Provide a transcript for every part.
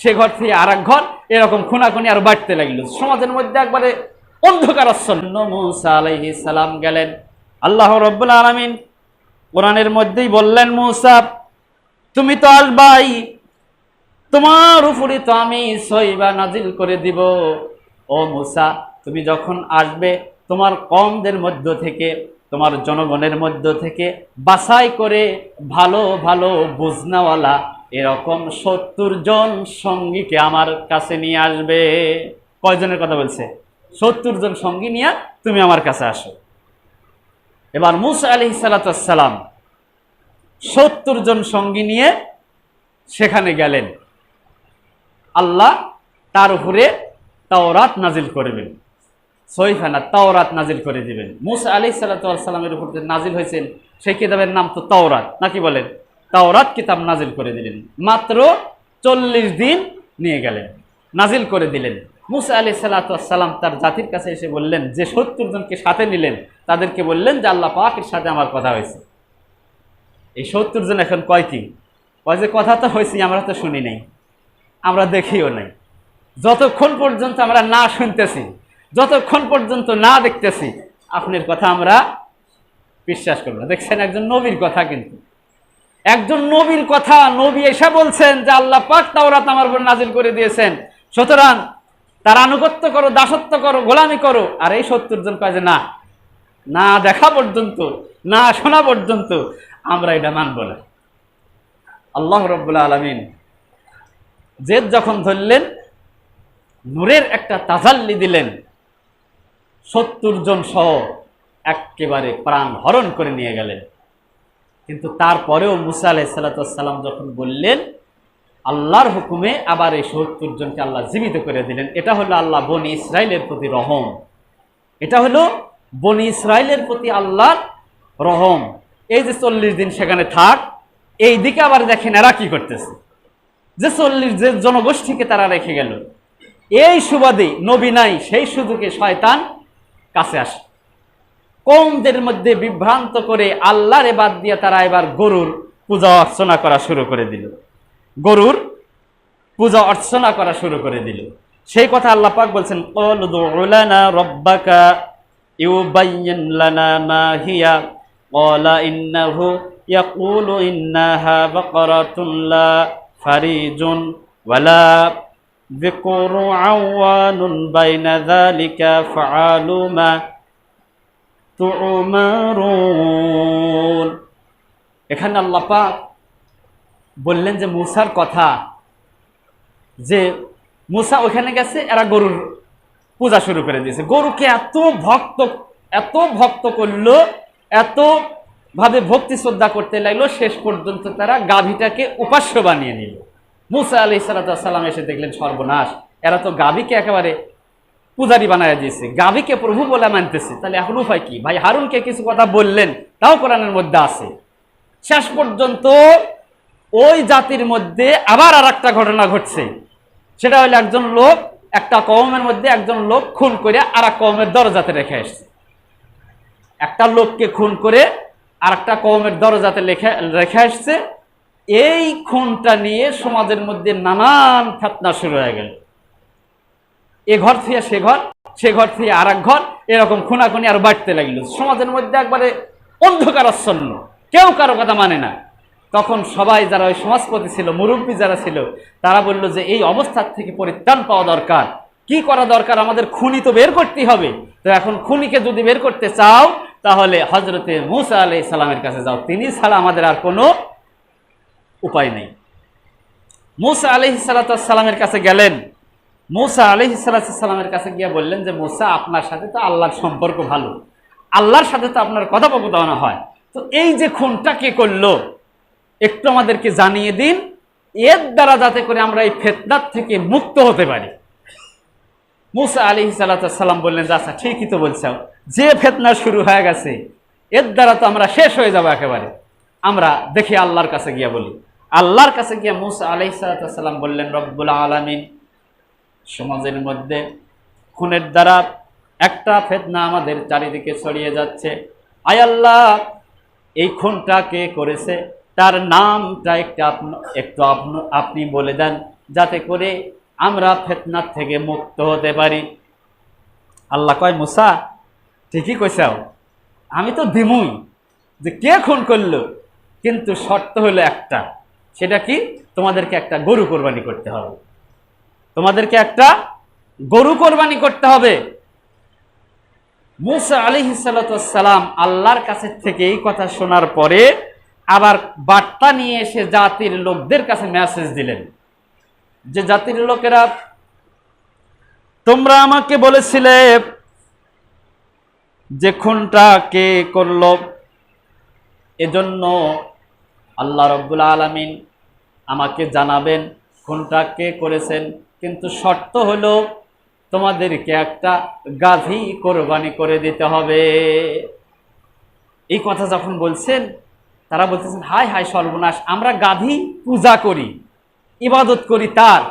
সে ঘর থেকে আর ঘর, এরকম খুনাখুনি আর বাড়তে লাগল। সমাজের মধ্যে একবারে অন্ধকারাচ্ছন্ন মুসা সালাম গেলেন। আল্লাহ রব্বুল আলমিন কোরআনের মধ্যেই বললেন, মুসা, তুমি তো আসবাই তোমার উপরে তো আমি সইবা নাজিল করে দিব। ও মুসা, তুমি যখন আসবে, তোমার কমদের মধ্য থেকে, তোমার জনগণের মধ্য থেকে বাছাই করে ভালো ভালো বুঝনাওয়ালা এরকম সত্তর জন সঙ্গীকে আমার কাছে নিয়ে আসবে। কয়জনের কথা বলছে? সত্তর জন সঙ্গী নিয়ে তুমি আমার কাছে আসো। এবার মুসা আলি সালাতাম সত্তর জন সঙ্গী নিয়ে সেখানে গেলেন। আল্লাহ তার উপরে তাওরাত নাজিল করবেন। সহিফানা তাওরাত নাজিল করে দিবেন। মুসা আলি সাল্লামের উপর নাজিল হয়েছেন, সেই কিতাবের নাম তো তাওরাত, নাকি বলেন? তাওরাত কিতাব নাজিল করে দিলেন। মাত্র চল্লিশ দিন নিয়ে গেলেন। নাজিল করে দিলেন। মুসা আলি সাল্লাম তার জাতির কাছে এসে বললেন, যে সত্তর জনকে সাথে নিলেন, তাদেরকে বললেন যে আল্লাহ পাকের সাথে আমার কথা হয়েছে। এই সত্তর জন এখন কয় কি কয় যে কথা তো হয়েছে, আমরা তো শুনি নাই। আমরা দেখিও নাই। যতক্ষণ পর্যন্ত আমরা না শুনতেছি, যতক্ষণ পর্যন্ত না দেখতেছি, আপনার কথা আমরা বিশ্বাস করব দেখছেন একজন নবীর কথা কিন্তু। একজন নবীর কথা নবী এসে বলছেন যে আল্লাহ পাক তাওরাত আমার উপর নাজিল করে দিয়েছেন। সুতরাং তার আনুগত্য করো, দাসত্ব করো, গোলামি করো। আর এই সত্তর জন কাজে না না দেখা পর্যন্ত, না শোনা পর্যন্ত আমরা এটা মানব না। আল্লাহ রব্বুল্লা আলমিন জেদ যখন ধরলেন, নূরের একটা তাজাল্লি দিলেন, সত্তর জন সহ একেবারে প্রাণ হরণ করে নিয়ে গেলেন। কিন্তু তারপরেও মুসা আলাইসাল্লাম যখন বললেন, আল্লাহর হুকুমে আবার এই সত্তর জনকে আল্লাহ জীবিত করে দিলেন। এটা হলো আল্লাহ বনি ইসরায়েলের প্রতি রহম। এটা হলো বনি ইসরায়েলের প্রতি আল্লাহর রহম। এই যে চল্লিশ দিন সেখানে থাক, এই দিকে আবার দেখেন এরা কি করতেছে। যে চল্লিশ যে জনগোষ্ঠীকে তারা রেখে গেল। এই সুবাদে নবী নাই, সেই সুযোগে শয়তান কাছে আসে। কমদের মধ্যে বিভ্রান্ত করে আল্লাহরে বাদ দিয়ে তারা এবার গরুর পূজা অর্চনা করা শুরু করে দিল। গরুর পূজা অর্চনা করা শুরু করে দিল। সেই কথা আল্লাহ পাক বলছেন "ক্বালু উদউ লানা রাব্বাকা ইউবাইয়িন লানা মা হিয়া। ক্বালা ইন্নাহু ইয়াকুলু ইন্নাহা বাকারাতুন লা ফারিজুন ওয়ালা বিকুর আওয়ানুন বাইনা যালিকা ফাআলু মা এখানে আল্লাপা বললেন যে মুসার কথা যে মুসা ওখানে গেছে, এরা গরুর পূজা শুরু করে দিয়েছে। গরুকে এত ভক্ত এত ভক্ত করল, এত ভাবে ভক্তি শ্রদ্ধা করতে লাগল, শেষ পর্যন্ত তারা গাভীটাকে উপাস্য বানিয়ে নিল। মুসা আলি সাল্লাম এসে দেখলেন সর্বনাশ। এরা তো গাভীকে একেবারে পূজারি বানায় দিয়েছে। গাভীকে প্রভু বলে মানতেছে। তাহলে এখন উপায় কি? ভাই হারুনকে কিছু কথা বললেন, তাও কোরআনের মধ্যে আছে। শেষ পর্যন্ত ওই জাতির মধ্যে আবার আর একটা ঘটনা ঘটছে। সেটা হলো একজন লোক, একটা কওমের মধ্যে একজন লোক খুন করে আর এক কওমের দরজাতে রেখে আসছে। একটা লোককে খুন করে আর একটা কওমের দরজাতে লেখে, রেখে আসছে। এই খুনটা নিয়ে সমাজের মধ্যে নানান ফেতনা শুরু হয়ে গেল। এ ঘর থেকে সে ঘর সে ঘর থেকে আর এক ঘর, এরকম খুনাখুনি আর বাড়তে লাগল। সমাজের মধ্যে একবারে অন্ধকারাচ্ছন্ন কেউ কারও কথা মানে না। তখন সবাই যারা ওই সমাজপতি ছিল, মুরব্বী যারা ছিল, তারা বলল যে এই অবস্থার থেকে পরিত্রাণ পাওয়া দরকার। কি করা দরকার? আমাদের খুনি তো বের করতেই হবে। তো এখন খুনিকে যদি বের করতে চাও, তাহলে হজরতে মুসা আলাই সালামের কাছে যাও। তিনি ছাড়া আমাদের আর কোনো উপায় নেই। মুসা আলহি সালামের কাছে গেলেন। মুসা আলহি সালামের কাছে গিয়ে বললেন যে, মুসা, আপনার সাথে তো আল্লাহর সম্পর্ক ভালো। আল্লাহর সাথে তো আপনার কথোপকথন হয়। তো এই যে খুনটা কে করল? একটু আমাদেরকে জানিয়ে দিন। এর দ্বারা যাতে করে আমরা এই ফেতনার থেকে মুক্ত হতে পারি। মুসা আলী সাল্লাম বললেন যে আচ্ছা ঠিকই তো বলছো। যে ফেতনা শুরু হয়ে গেছে, এর দ্বারা তো আমরা শেষ হয়ে যাব একেবারে। আমরা দেখি আল্লাহর কাছে গিয়া বলি। আল্লাহর কাছে গিয়া মুসা আলি বললেন, রব্বুল আলমিন সমাজের মধ্যে খুনের দ্বারা একটা ফেতনা আমাদের চারিদিকে ছড়িয়ে যাচ্ছে। আয় আল্লাহ, এই খুনটা কে করেছে? তার নামটা একটু একটু আপনি বলে দেন, যাতে করে আমরা ফেতনার থেকে মুক্ত হতে পারি। আল্লাহ কয়, মুসা, ঠিকই কইসাও আমি তো দিমুই যে কে খুন করল, কিন্তু শর্ত হলো একটা। সেটা কি? তোমাদেরকে একটা গরু কোরবানি করতে হবে। তোমাদেরকে একটা গরু কোরবানি করতে হবে। মুসা আলী সালাম আল্লাহর কাছে থেকে এই কথা শোনার পরে আবার বার্তা নিয়ে এসে জাতির লোকদের কাছে মেসেজ দিলেন। যে জাতির লোকেরা, তোমরা আমাকে বলেছিলে যে খুনটা কে করল? এজন্য আল্লাহ রব্বুল আলমিন আমাকে জানাবেন খুনটা কে করেছেন। কিন্তু শর্ত হলো তোমাদেরকে একটা গাভী কোরবানি করে দিতে হবে। এই কথা যখন বলছেন, তারা বলতেছেন, হায় হায় সর্বনাশ, আমরা গাভী পূজা করি, ইবাদত করি তার।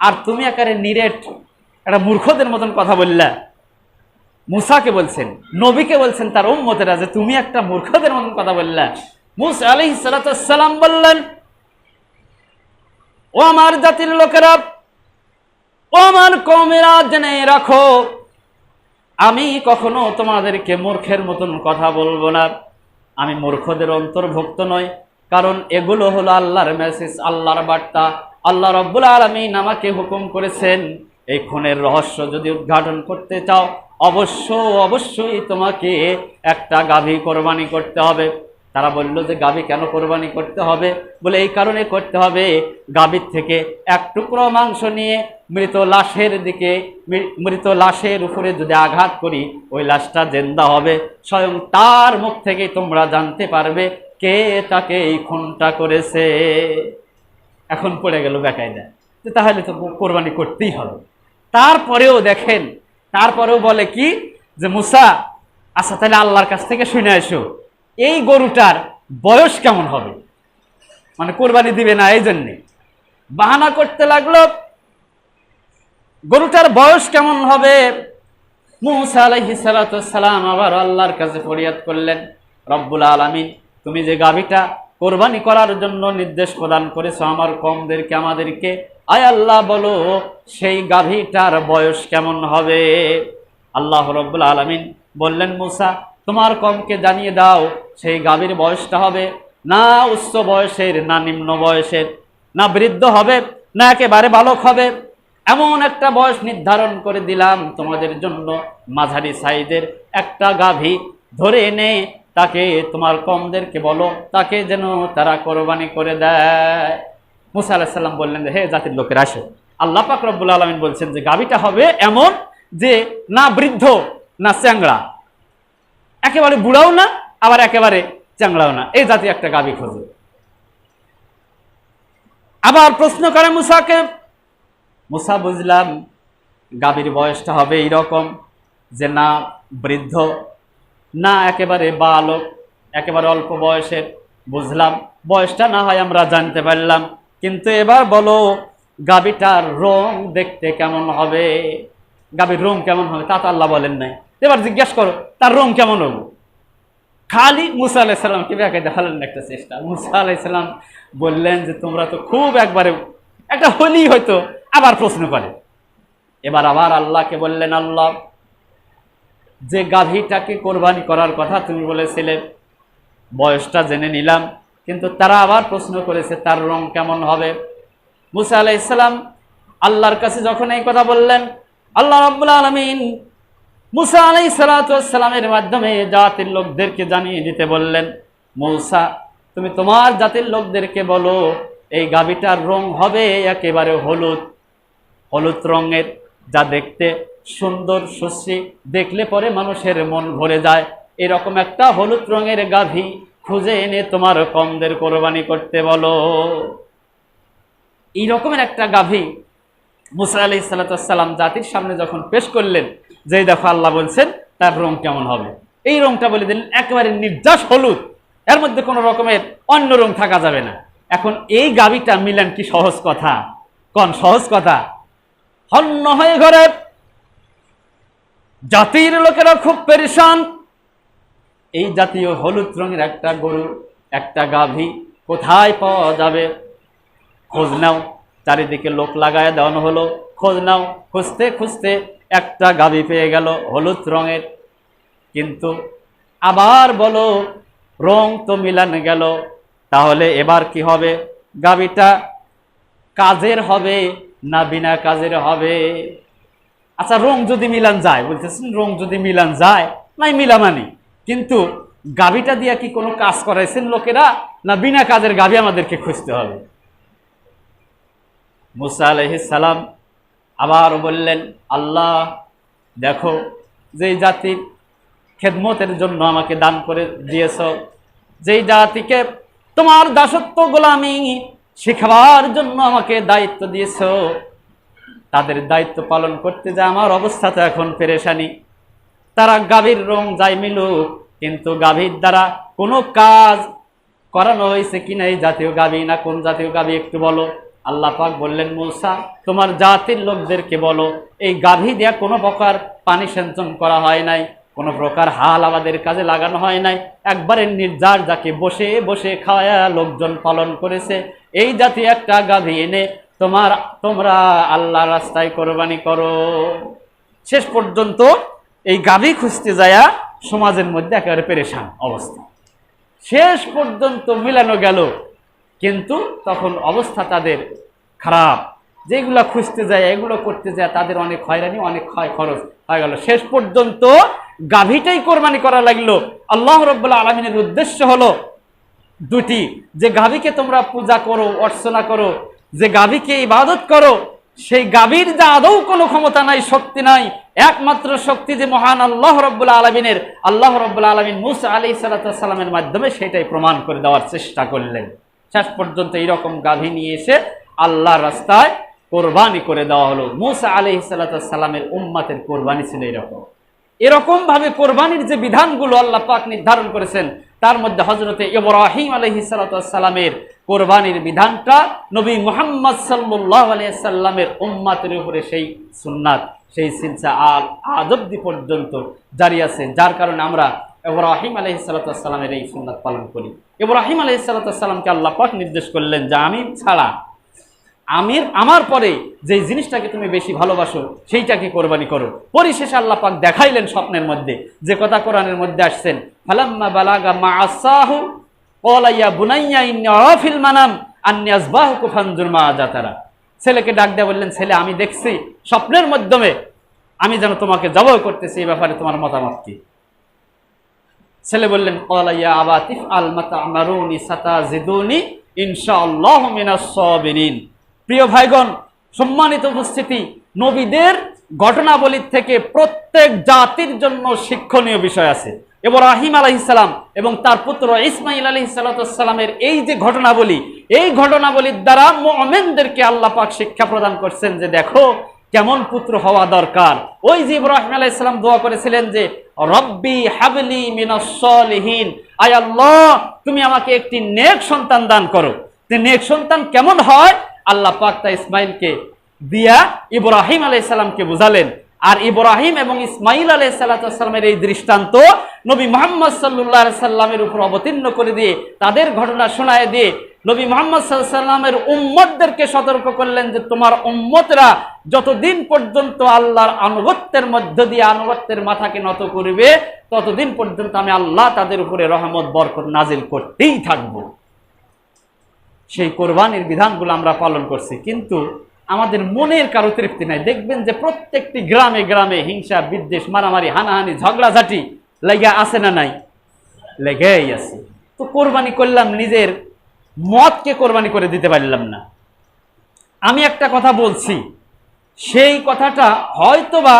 আর তুমি একারে নিরেট, একটা মূর্খদের মতন কথা বললা। মুসাকে বলছেন, নবীকে বলছেন তার উম্মতেরা যে, তুমি একটা মূর্খদের মতন কথা বললা। মুসা আলি বললেন, ও আমার জাতির লোকেরা ও আমার কমেরা জেনে রাখো, আমি কখনো তোমাদেরকে মূর্খের মতন কথা বলব না। আমি মূর্খদের অন্তর্ভুক্ত নই, কারণ এগুলো হলো আল্লাহর মেসেজ আল্লাহর বার্তা। আল্লাহ রব্বুল আলমিন আমাকে হুকুম করেছেন, এই খুনের রহস্য যদি উদ্ঘাটন করতে চাও অবশ্য অবশ্যই তোমাকে একটা গাভী কোরবানি করতে হবে। তারা বলল যে, গাবি কেন কোরবানি করতে হবে? বলে, এই কারণে করতে হবে গাভীর থেকে এক টুকরো মাংস নিয়ে মৃত লাশের দিকে, মৃত লাশের উপরে যদি আঘাত করি, ওই লাশটা জেন্দা হবে। স্বয়ং তার মুখ থেকে তোমরা জানতে পারবে কে তাকে এই খুনটা করেছে। এখন পড়ে গেল বেকায়দা। যে, তাহলে তো কোরবানি করতেই হবে। তারপরেও দেখেন, তারপরেও বলে কি? যে, মুসা আচ্ছা তাহলে আল্লাহর কাছ থেকে শুনে এসো এই গরুটার বয়স কেমন হবে? মানে কোরবানি দিবে না এই জন্যে বাহানা করতে লাগল, গরুটার বয়স কেমন হবে? সালাম আবার আল্লাহর কাছে ফরিয়াদ করলেন, রব্বুল আলামিন, তুমি যে গাভীটা কোরবানি করার জন্য নির্দেশ প্রদান করেছ আমার কমদেরকে, আমাদেরকে, আয় আল্লাহ বলো, সেই গাভীটার বয়স কেমন হবে? আল্লাহ রব্বুল আলামিন বললেন, মুসা, তোমার কমকে জানিয়ে দাও সেই গাভীর বয়সটা হবে না উচ্চ বয়সের না নিম্ন বয়সের না বৃদ্ধ হবে না একেবারে বালক হবে। এমন একটা বয়স নির্ধারণ করে দিলাম তোমাদের জন্য মাঝারি সাইজের একটা গাভী। ধরে এনে তাকে তোমার কমদেরকে বলো তাকে যেন তারা কোরবানি করে দেয়। মুসা আলাহিসাল্লাম বললেন যে, হে জাতির লোকের আসো। আল্লাহ পাক রব্বুল আলমিন বলছেন যে গাভীটা হবে এমন যে না বৃদ্ধ না চ্যাংড়া। একেবারে বুড়াও না আবার একেবারে চ্যাংড়াও না। এই জাতি একটা গাভী খোঁজে। আবার প্রশ্ন করে মুসাকে, মুসা বুঝলাম গাভীর বয়সটা হবে এইরকম যে না বৃদ্ধ, না একেবারে বালক, একেবারে অল্প বয়সের, বুঝলাম। বয়সটা না হয় আমরা জানতে পারলাম। কিন্তু এবার বলো গাভীটার রং দেখতে কেমন হবে? গাভীর রং কেমন হবে তা তো আল্লাহ বলেন নাই। এবার জিজ্ঞেস করো, তার রং কেমন হবে খালি মুসা আলাইসাল্লামকে ব্যাকে দেখালেন একটা চেষ্টা। মুসা আলাইসাল্লাম বললেন যে, তোমরা তো খুব একবারে একটা হলি হয়তো আবার প্রশ্ন করে। এবার আবার আল্লাহকে বললেন, আল্লাহ, যে গাভীটাকে কোরবানি করার কথা তুমি বলেছিলে, বয়সটা জেনে নিলাম, কিন্তু তারা আবার প্রশ্ন করেছে, তার রং কেমন হবে? মুসা আলাইসাল্লাম আল্লাহর কাছে যখন এই কথা বললেন, আল্লাহ রাব্বুল আলমিন মুসা আলাই সালাতামের মাধ্যমে জাতির লোকদেরকে জানিয়ে দিতে বললেন, মৌসা, তুমি তোমার জাতির লোকদেরকে বলো, এই গাভীটার রং হবে একেবারে হলুদ। হলুদ রঙের, যা দেখতে সুন্দর, সুশ্রী, দেখলে পরে মানুষের মন ভরে যায়। এরকম একটা হলুদ রঙের গাভী খুঁজে এনে তোমার কমদের কোরবানি করতে বলো। এই রকমের একটা গাভী মুসা আলি সাল্লাম জাতির সামনে যখন পেশ করলেন যেই দেখো আল্লাহ বলছেন, তার রং কেমন হবে? এই রংটা বলে দিলেন, একেবারে নির্যাস হলুদ। এর মধ্যে কোনো রকমের অন্য রং থাকা যাবে না। এখন এই গাবিটা মিলেন কি সহজ কথা? কোন সহজ কথা? হন্য হয়ে ঘরে জাতির লোকেরা খুব পেরেশান। এই জাতীয় হলুদ রঙের একটা গরু, একটা গাভী কোথায় পাওয়া যাবে? খোঁজ নাও, চারিদিকে লোক লাগায় দেওয়ানো হলো। খোঁজ নাও, খুঁজতে খুঁজতে একটা গাবি পেয়ে গেল হলুদ রঙের। কিন্তু আবার বলো, রং তো মিলান গেল, তাহলে এবার কি হবে? গাবিটা কাজের হবে না বিনা কাজের হবে? আচ্ছা রং যদি মিলান যায়, বলতেছেন রং যদি মিলান যায়, নাই মিলামানি কিন্তু গাবিটা দিয়া কি কোনো কাজ করাইছেন লোকেরা, না বিনা কাজের গাবি আমাদেরকে খুঁজতে হবে? মুসা সালাম আবার বললেন, আল্লাহ, দেখো, যেই জাতির খেদমতের জন্য আমাকে দান করে দিয়েছ, যেই জাতিকে তোমার দাসত্ব গোলামি শেখাবার জন্য আমাকে দায়িত্ব দিয়েছ, তাদের দায়িত্ব পালন করতে যা আমার অবস্থা তো এখন পেরেশানি। তারা গাভীর রং যাই মিলুক, কিন্তু গাভীর দ্বারা কোনো কাজ করানো হয়েছে কিনা, এই জাতীয় গাভী না কোন জাতীয় গাভী একটু বলো। আল্লাহ পাক বললেন, মূসা, তোমার জাতির লোকদেরকে বলো, এই গাভী দেয়া কোনো প্রকার পানি সেঞ্চন করা হয় নাই, কোনো প্রকার হাল আমাদের কাজে লাগানো হয় নাই। একবারে নির্জার যাকে বসে বসে খাওয়া লোকজন পালন করেছে। এই জাতি একটা গাভী এনে তোমার, তোমরা আল্লাহ রাস্তায় কোরবানি করো। শেষ পর্যন্ত এই গাভী খুঁজতে যায়া সমাজের মধ্যে একেবারে পেরেশান অবস্থা। শেষ পর্যন্ত মিলানো গেল কিন্তু তখন অবস্থা তাদের খারাপ। যেগুলা খুঁজতে যায়, এগুলো করতে যায়, তাদের অনেক হয়রানি, অনেক ক্ষয় খরচ হয়ে গেল। শেষ পর্যন্ত গাভীটাই কোরবানি করা লাগল। আল্লাহ রব্বুল্লাহ আলমিনের উদ্দেশ্য হলো দুটি। যে গাভীকে তোমরা পূজা করো, অর্চনা করো, যে গাভীকে ইবাদত করো, সেই গাভীর যা আদৌ কোনো ক্ষমতা নাই, শক্তি নাই, একমাত্র শক্তি যে মহান আল্লাহ রব্বুল্লাহ আলমিনের। আল্লাহ রব্বুল্লাহ আলমিন মুসা আলি সাল্লা সাল্লামের মাধ্যমে সেটাই প্রমাণ করে দেওয়ার চেষ্টা করলেন। শেষ পর্যন্ত এইরকম গাভী নিয়ে এসে আল্লাহ রাস্তায় কোরবানি করে দেওয়া হলো। মুসা আলি সাল্লামের উম্মাতের কোরবানি ছিল এরকম। এরকম ভাবে কোরবানির যে বিধানগুলো আল্লাহ পাক নির্ধারণ করেছেন, তার মধ্যে হজরতে ইব্রাহিম আলহি সালামের কোরবানির বিধানটা নবী মোহাম্মদ সাল্লাহ আলিয়াল্লামের উম্মাতের উপরে সেই সুন্নাত, সেই সিলসা আল আদব্দি পর্যন্ত জারি আছে। যার কারণে আমরা ইব্রাহিম আলহি সাল্লামের এই সুন্নাত পালন করি। ইব্রাহিম আলহি সাল্লামকে আল্লাহ পাক নির্দেশ করলেন যে, আমি ছাড়া আমির, আমার পরে যে জিনিসটাকে তুমি বেশি ভালোবাসো, সেইটাকে কোরবানি করো। পরিশেষে আল্লাহ পাক দেখাইলেন স্বপ্নের মধ্যে, যে কথা কোরআনের মধ্যে আসছেন, ফালাম্মা বালাগা মা আসাহু কলাইয়া বুনাইয়া ইন্নাফিল মানাম আন্যাসবাহু কুফানজুর মা জাতারা ছেলেকে ডাক দেয়া বললেন, ছেলে, আমি দেখছি স্বপ্নের মাধ্যমে আমি যেন তোমাকে জবাই করতেছি, এই ব্যাপারে তোমার মতামত কি? ছেলে বললেন কলাইয়া আবাতিফ আল মাতা আমারুনি ইনশাআল্লাহ মিনাস প্রিয় ভাইগণ, সম্মানিত উপস্থিতি, নবীদের ঘটনাবলীর থেকে প্রত্যেক জাতির জন্য শিক্ষণীয় বিষয় আছে। ইব্রাহিম আলাইসালাম এবং তার পুত্র ইসমাইল আলহি সালাতামের এই যে ঘটনাবলী, এই ঘটনাবলীর দ্বারা মোমেনদেরকে আল্লাহ শিক্ষা প্রদান করছেন যে, দেখো, কেমন পুত্র হওয়া দরকার। ওই যে ইব্রাহিম আলাইসালাম দোয়া করেছিলেন যে রব্বি হাবলি মিনাসলিহীন আয় আল্লাহ, তুমি আমাকে একটি নেক সন্তান দান করো। নেক সন্তান কেমন হয়? আল্লাহ পাক ইসমাইলকে দিয়া ইব্রাহিম আলাইসাল্লামকে বুঝালেন। আর ইব্রাহিম এবং ইসমাইল আলাই সাল্লামের এই দৃষ্টান্ত নবী মোহাম্মদ সাল্লাহ সাল্লামের উপর অবতীর্ণ করে দিয়ে, তাদের ঘটনা শোনায় দিয়ে নবী মোহাম্মদ সাল্লামের উম্মতদেরকে সতর্ক করলেন যে তোমার উম্মতরা যতদিন পর্যন্ত আল্লাহর আনুগত্যের মধ্য দিয়ে আনুগত্যের মাথাকে নত করবে, ততদিন পর্যন্ত আমি আল্লাহ তাদের উপরে রহমত, বরকত নাজিল করতেই থাকব। সেই কোরবানির বিধানগুলো আমরা পালন করছি। কিন্তু আমাদের মনের কারও তৃপ্তি নাই। দেখবেন যে প্রত্যেকটি গ্রামে গ্রামে হিংসা, বিদ্বেষ, মারামারি, হানাহানি, ঝগড়াঝাটি লেগে আছে না নাই? লেগেই আছে। তো কোরবানি করলাম নিজের মতকে কোরবানি করে দিতে পারলাম না। আমি একটা কথা বলছি, সেই কথাটা হয়তোবা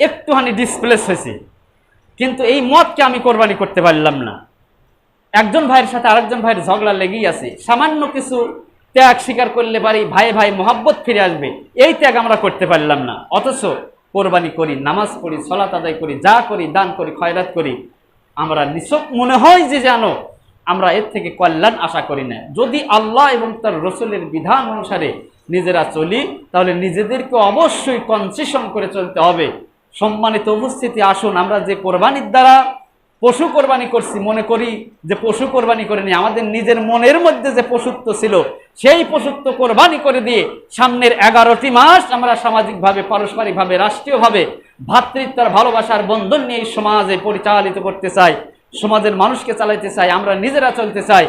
একটুখানি ডিসপ্লেস হয়েছে, কিন্তু এই মতকে আমি কোরবানি করতে পারলাম না। একজন ভাইয়ের সাথে আরেকজন ভাইয়ের ঝগড়া লেগেই আছে। সামান্য কিছু ত্যাগ স্বীকার করলে পারি ভাই ভাই মোহাব্বত ফিরে আসবে। এই ত্যাগ আমরা করতে পারলাম না। অথচ কোরবানি করি, নামাজ পড়ি সলাত আদায় করি, যা করি, দান করি, খয়রাত করি। আমরা নিছক মনে হয় যে জানো আমরা এর থেকে কল্যাণ আশা করি না। যদি আল্লাহ এবং তার রসুলের বিধান অনুসারে নিজেরা চলি, তাহলে নিজেদেরকে অবশ্যই কনসেশন করে চলতে হবে। সম্মানিত উপস্থিতি, আসুন আমরা যে কোরবানির দ্বারা পশু কোরবানি করছি, মনে করি যে পশু কোরবানি করে করিনি আমাদের নিজের মনের মধ্যে যে পশুত্ব ছিল, সেই পশুত্ব কোরবানি করে দিয়ে সামনের এগারোটি মাস আমরা সামাজিকভাবে, পারস্পরিকভাবে, রাষ্ট্রীয়ভাবে ভ্রাতৃত্ব আর ভালোবাসার বন্ধন নিয়ে এই সমাজে পরিচালিত করতে চাই। সমাজের মানুষকে চালাইতে চাই, আমরা নিজেরা চলতে চাই,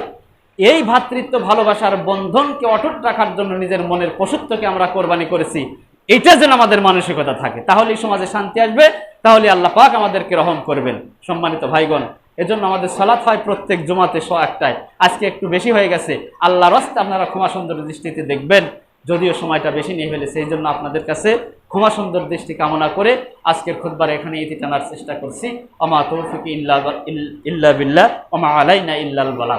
এই ভ্রাতৃত্ব ভালোবাসার বন্ধনকে অটুট রাখার জন্য নিজের মনের পশুত্বকে আমরা কোরবানি করেছি। এটা যেন আমাদের মানসিকতা থাকে। তাহলে সমাজে শান্তি আসবে তাহলে আল্লাহ পাক আমাদেরকে রহম করবেন। সম্মানিত ভাইগণ, এজন্য আমাদের সালাত হয় প্রত্যেক জমাতে শ একটায়। আজকে একটু বেশি হয়ে গেছে। আল্লাহ রস্তে আপনারা ক্ষমা সুন্দর দৃষ্টিতে দেখবেন। যদিও সময়টা বেশি নিয়ে ফেলে সেই জন্য আপনাদের কাছে ক্ষমা সুন্দর দৃষ্টি কামনা করে আজকের খুদবার এখানে ইতি টানার চেষ্টা করছি। অমা তৌফিক ইল্লা ইল্লা বিল্লাহ আলাই আলাইনা ইল্লাল বালা